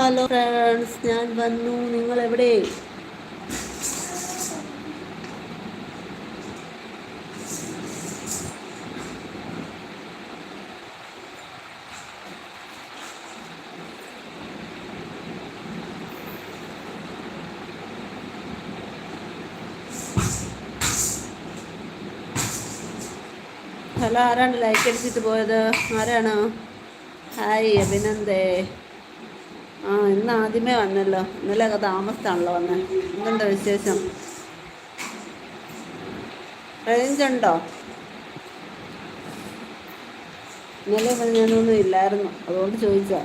Hello friends ഞാൻ വന്നു. നിങ്ങൾ എവിടെ ഹലോ ആരാണ് ലൈക്ക് അടിച്ചിട്ട് പോയത്? ആരാണ്? ഹായ് അഭിനന്ദേ. ആ ഇന്ന് ആദ്യമേ വന്നല്ലോ. ഇന്നലെ ഒക്കെ താമസിച്ചാണല്ലോ വന്നത് എന്തുണ്ട് വിശേഷം? റേഞ്ച് ഉണ്ടോ? ഇന്നലെ ഞാനൊന്നും ഇല്ലായിരുന്നു. അതുകൊണ്ട് ചോദിച്ചാ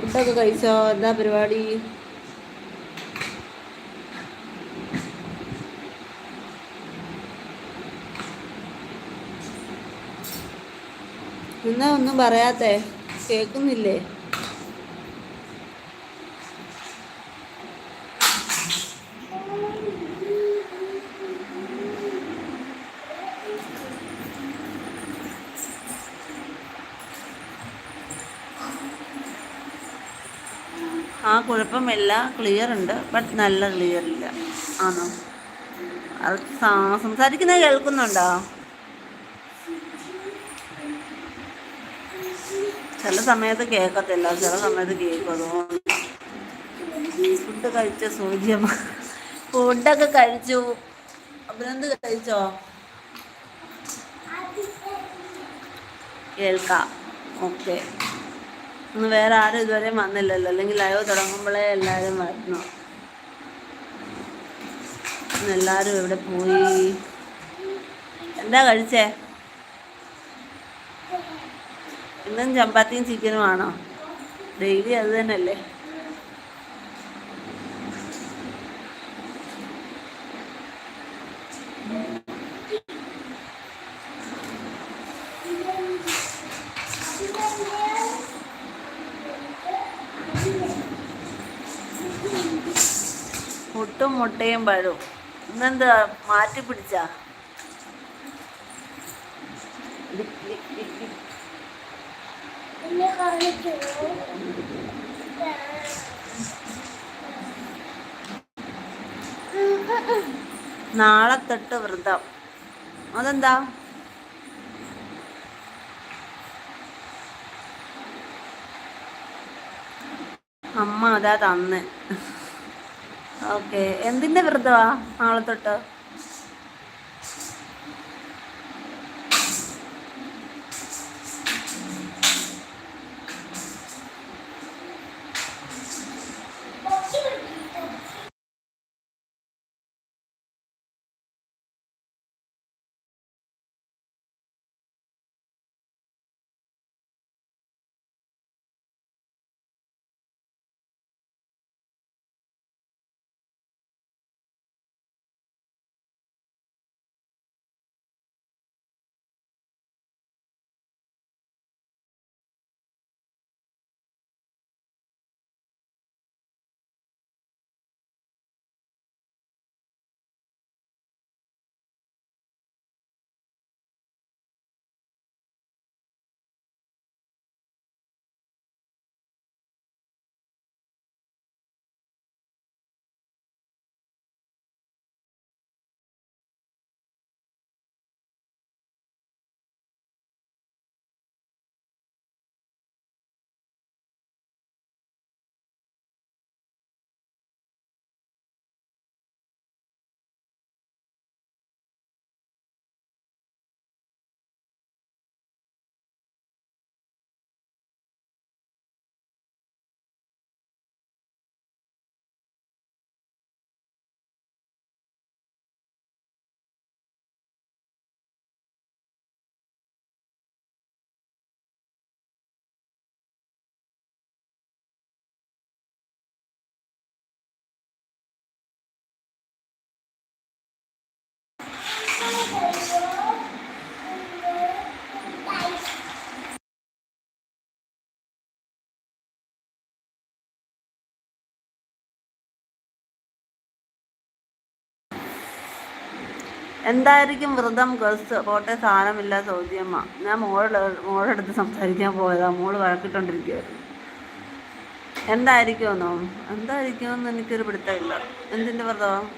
ഫുഡൊക്കെ കഴിച്ചോ? എന്താ പരിപാടി? എന്നാ ഒന്നും പറയാത്തേ? കേൾക്കുന്നില്ലേ? ആ കുഴപ്പമില്ല ക്ലിയർ ഉണ്ട് ബട്ട് നല്ല ക്ലിയർ ഇല്ല. ആണോ? സംസാരിക്കുന്നത് കേൾക്കുന്നുണ്ടോ? ചില സമയത്ത് കേൾക്കത്തില്ല ചില സമയത്ത് കേൾക്കും ഫുഡ് കഴിച്ച സൂചിയമ്മ ഫുഡൊക്കെ കഴിച്ചു. അഭിനന്ദ് കഴിച്ചോ? കേൾക്കാം. ഓക്കെ ഇന്ന് വേറെ ആരും ഇതുവരെ വന്നില്ലല്ലോ. അല്ലെങ്കിൽ ലൈവ് തുടങ്ങുമ്പോഴേ എല്ലാവരും വരണം എല്ലാവരും ഇവിടെ പോയി? എന്താ കഴിച്ചേ? ഇന്നും ചപ്പാത്തിയും ചിക്കനും ആണോ? ഡെയിലി അത് തന്നെയല്ലേ? പുട്ടും മുട്ടയും പഴവും ഇന്നെന്താ മാറ്റി പിടിച്ചാ? നാളെ തൊട്ട് വ്രതം. അതെന്താ? അമ്മ അതാ തന്ന്. ഓക്കെ. എന്തിന്റെ വ്രതമാ നാളെ തൊട്ട്? എന്തായിരിക്കും വ്രതം ഗസ് പോട്ടെ സാധനമില്ല സൗദ്യമ്മ. ഞാൻ മോളുടെ മോളെടുത്ത് സംസാരിക്കാൻ പോയതാ. മോൾ വഴക്കിട്ടോണ്ടിരിക്കുകയായിരുന്നു എന്തായിരിക്കുമെന്നോ? എന്തായിരിക്കുമെന്ന് എനിക്കൊരു പിടുത്തമില്ല. എന്തിന്റെ വ്രതം?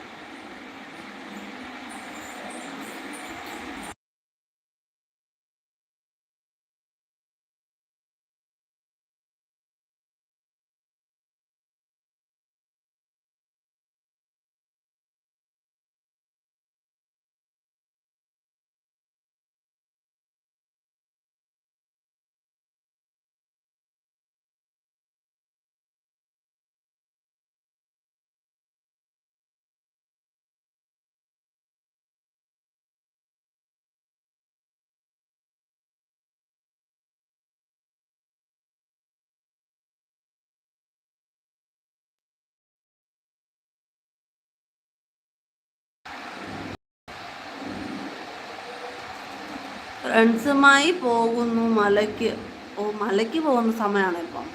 ഫ്രണ്ട്സുമായി പോകുന്നു മലയ്ക്ക് ഓ മലയ്ക്ക് പോകുന്ന സമയമാണ് ഇപ്പം.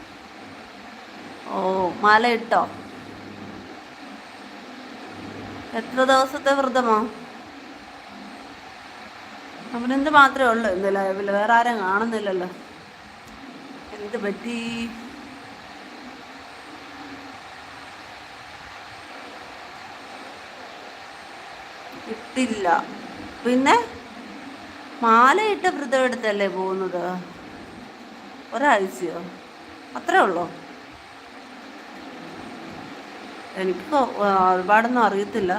ഓ മല ഇട്ടോ? എത്ര ദിവസത്തെ വ്രതമോ? അവനെന്ത് മാത്രമേ ഉള്ളൂ ഇന്ന് വേറെ ആരും കാണുന്നില്ലല്ലോ. എന്ത് പറ്റി? ഇട്ടില്ല പിന്നെ? മാലയിട്ട് വ്രതം എടുത്തല്ലേ പോകുന്നത്? ഒരാഴ്ചയോ? അത്രേ ഉള്ളോ? എനിക്ക് ഒരുപാടൊന്നും അറിയത്തില്ല.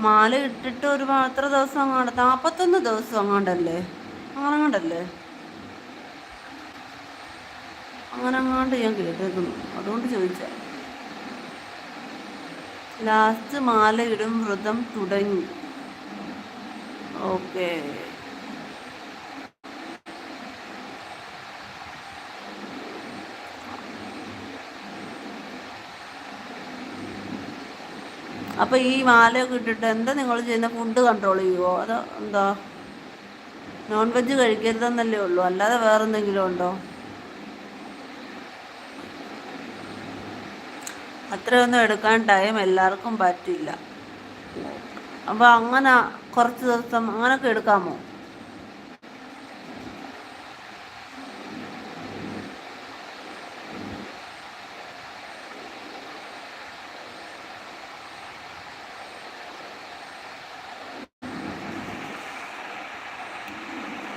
മാല ഇട്ടിട്ട് ഒരു എത്ര ദിവസം അങ്ങാണ്ട് നാൽപ്പത്തൊന്ന് ദിവസം അങ്ങാണ്ടല്ലേ? അങ്ങനെ അങ്ങാണ്ടല്ലേ അങ്ങനെ അങ്ങാണ്ട് ഞാൻ കേട്ടേക്കുന്നു അതുകൊണ്ട് ചോദിച്ച. ലാസ്റ്റ് മാല ഇടും വ്രതം തുടങ്ങി. ഓക്കേ അപ്പോൾ ഈ മാലയൊക്കെ ഇട്ടിട്ട് എന്താ നിങ്ങൾ ചെയ്യുന്ന? ഫുഡ് കൺട്രോൾ ചെയ്യുമോ അതോ എന്താ? നോൺ വെജ് കഴിക്കരുതെന്നല്ലേ ഉള്ളൂ. അല്ലാതെ വേറെ എന്തെങ്കിലും ഉണ്ടോ? അത്രയൊന്നും എടുക്കാൻ ടൈം എല്ലാവർക്കും പറ്റില്ല. അപ്പോൾ അങ്ങനെ കുറച്ച് ദിവസം അങ്ങനെയൊക്കെ എടുക്കാമോ?